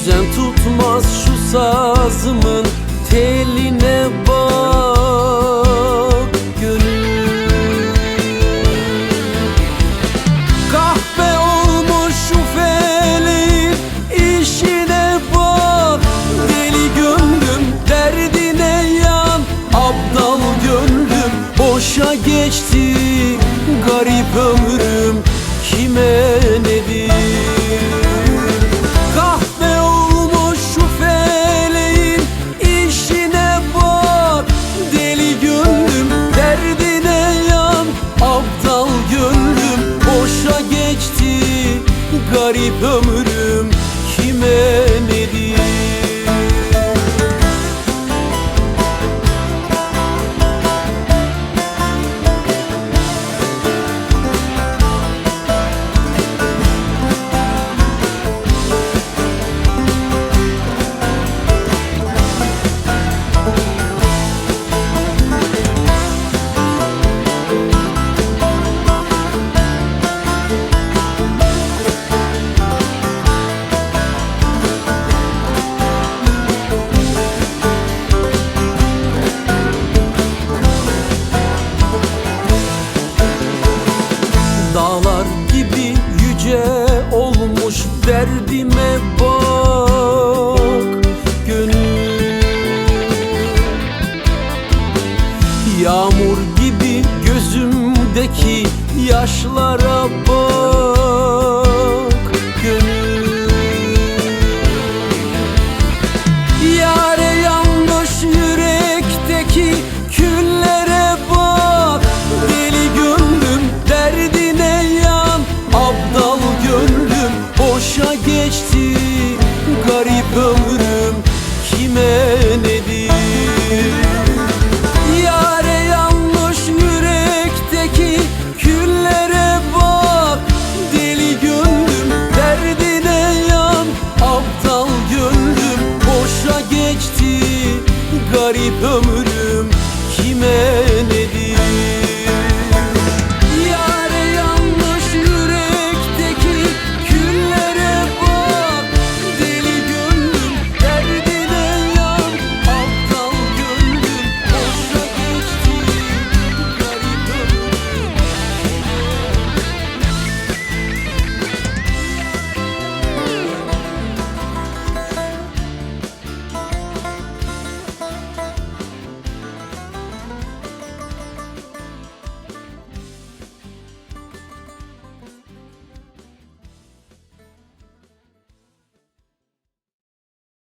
Düzen tutmaz şu sazımın teline bak gönül. Kahve olmuş şu feleğin işine bak. Deli gönlüm derdine yan Abdal gönlüm boşa geçti. Garip ömrüm kime ne Garip derdime bak gönül. Yağmur gibi gözümdeki yaşlara bak garip ömrüm kime